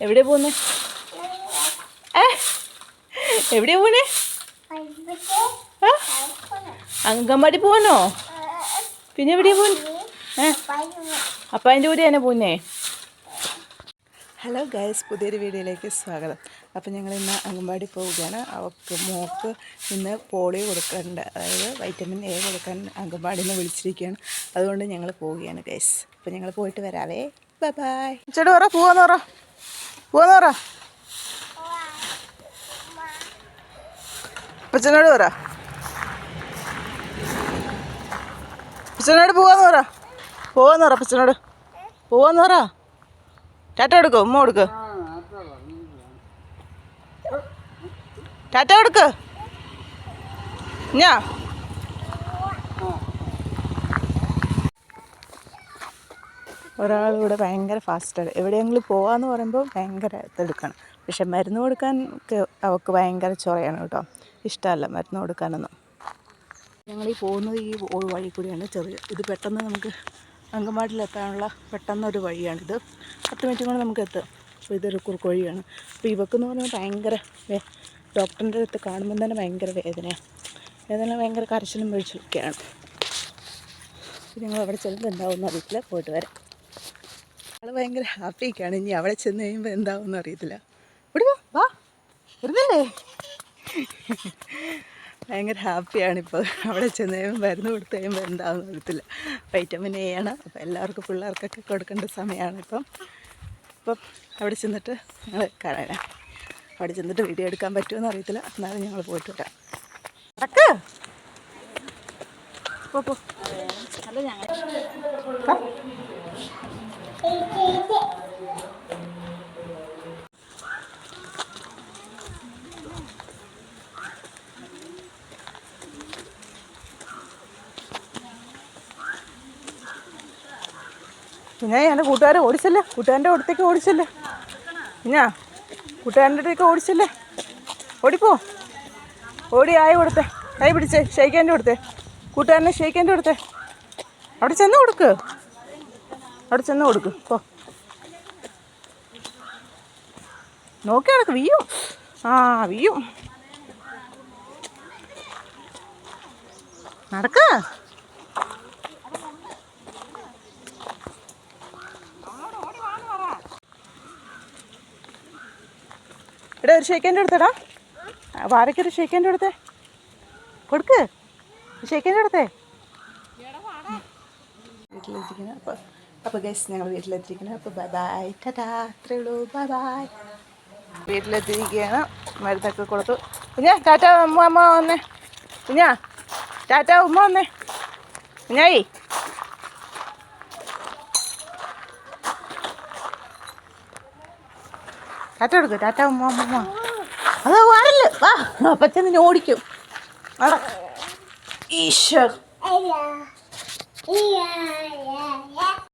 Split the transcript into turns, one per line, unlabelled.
എവിടെ പോന്നെ? ഏ? എവിടെയാ ആ? അങ്കൻവാടി പോവാനോ? പിന്നെ എവിടെയാ പോന്നെ ഏ? അപ്പം അതിന്റെ കൂടെ തന്നെ പോന്നേ ഹലോ ഗൈസ് പുതിയൊരു വീഡിയോയിലേക്ക് സ്വാഗതം. അപ്പം ഞങ്ങൾ ഇന്ന് അംഗൻവാടി പോവുകയാണ്. അവൾക്ക് മോക്ക് ഇന്ന് പോളിയോ കൊടുക്കാനുണ്ട്. അതായത് വൈറ്റമിൻ എ കൊടുക്കാൻ അംഗൻവാടിയിൽ നിന്ന് വിളിച്ചിരിക്കുകയാണ്. അതുകൊണ്ട് ഞങ്ങൾ പോവുകയാണ് ഗൈസ്. അപ്പം ഞങ്ങൾ പോയിട്ട് വരാവേ. ബൈ ബൈ ചേട്ടാ പറ പോവാന്ന് പറ. പോവാന്ന് പറ. അപ്പച്ചനോട് പറ. അപ്പച്ചനോട് പോവാന്ന് പറ. പോവാന്ന് പറ അപ്പച്ചനോട്. പോവാന്ന് പറ. ടാറ്റ കൊടുക്കോ ഉമ്മ കൊടുക്ക്. ടാറ്റ കൊടുക്ക്. ഞാ ഒരാളിവിടെ ഭയങ്കര ഫാസ്റ്റാണ് എവിടെയെങ്കിലും പോകാമെന്ന് പറയുമ്പോൾ ഭയങ്കര ഇതെടുക്കണം പക്ഷെ മരുന്ന് കൊടുക്കാൻ അവൾക്ക് ഭയങ്കര ചൊറയാണ് കേട്ടോ. ഇഷ്ടമല്ല മരുന്ന് കൊടുക്കാനൊന്നും. ഞങ്ങൾ ഈ പോകുന്നത് ഈ വഴി കൂടിയാണ് ചെറിയ ഇത് പെട്ടെന്ന് നമുക്ക് അങ്കമാട്ടിലെത്താനുള്ള പെട്ടെന്നൊരു വഴിയാണിത്. പത്ത് മിനിറ്റ് കൊണ്ട് നമുക്ക് എത്താം. അപ്പോൾ ഇതൊരു കുറുക്ക് വഴിയാണ് അപ്പോൾ ഇവക്കെന്ന് പറഞ്ഞാൽ ഭയങ്കര ഡോക്ടറിന്റെ അടുത്ത് കാണുമ്പോൾ തന്നെ ഭയങ്കര വേദനയാണ്. വേദന ഭയങ്കര കരച്ചിലും വീഴ്ചയൊക്കെയാണ് അപ്പോൾ ഞങ്ങൾ അവിടെ ചെല്ലുമ്പോൾ എന്താവുമെന്ന് വീട്ടിൽ പോയിട്ട് വരാം. ആൾ ഭയങ്കര ഹാപ്പിയൊക്കെയാണ്. ഇനി അവിടെ ചെന്ന് കഴിയുമ്പോൾ എന്താവുമെന്ന് അറിയത്തില്ല. ഇവിടെ വാ, വരുന്നില്ലേ ഭയങ്കര ഹാപ്പിയാണിപ്പോൾ അവിടെ ചെന്ന് കഴിയുമ്പോൾ മരുന്ന് കൊടുത്ത് കഴിയുമ്പോൾ എന്താവും അറിയത്തില്ല. വൈറ്റമിൻ എ ആണ്. അപ്പോൾ എല്ലാവർക്കും പിള്ളേർക്കൊക്കെ കൊടുക്കേണ്ട സമയമാണ് ഇപ്പം. അപ്പം അവിടെ ചെന്നിട്ട് ഞങ്ങൾ കാണാനാണ് അവിടെ ചെന്നിട്ട് വീഡിയോ എടുക്കാൻ പറ്റുമെന്ന് അറിയത്തില്ല. എന്നാലും ഞങ്ങൾ പോയിട്ട് വരാം അടക്ക് പോ. പോ അല്ല ഞങ്ങൾ പിന്നെ എന്റെ കൂട്ടുകാരെ ഓടിച്ചല്ലേ? കൂട്ടുകാരന്റെ അടുത്തേക്ക് ഓടിച്ചല്ലേ? പിന്നെ കൂട്ടുകാരന്റെ അടുത്തേക്ക് ഓടിച്ചല്ലേ? ഓടിപ്പോ. ഓടി ആയി കൊടുത്തെ. കൈ പിടിച്ചേ. ഷെയ്ക്കാന്റെ കൊടുത്തേ കൂട്ടുകാരനെ ഷെയ്ക്കാന്റെ കൊടുത്തേ അവിടെ ചെന്ന് കൊടുക്ക്. അവിടെ ചെന്ന് കൊടുക്ക്. പോ. നോക്കി കിടക്ക് വീയും. ആ വീയും. നടക്ക. ഇവിടെ ഒരു ഷെയ്ക്കാന്റെ എടുത്തടാ വാരയ്ക്കൊരു ഷേക്കന്റെ എടുത്തേ കൊടുക്ക്. ഷേക്കന്റെ എടുത്തേ വീട്ടിലെത്തിക്കുന്നത് അപ്പോൾ അപ്പോൾ ഗൈസ് ഞങ്ങൾ വീട്ടിലെത്തിയിരിക്കുന്നത് അപ്പോൾ ബൈ ബൈ ടാറ്റാ. അത്രേ ഉള്ളൂ. ബൈ ബൈ വീട്ടിലെത്തിയിരിക്കുകയാണ് മരുന്നൊക്കെ കൊടുത്തു. കുഞ്ഞാ ടാറ്റ ഉമ്മ അമ്മ വന്നേ. കുഞ്ഞാ ടാറ്റ ഉമ്മ വന്നേ. കുഞ്ഞായി. ടാറ്റ കൊടുക്കും. ടാറ്റ ഉമ്മ അമ്മ ഉമ്മ. അത് വാരല്ല വാ. അപ്പച്ചൻ നിന്നെ ഓടിക്കും. ഈശ്വർ.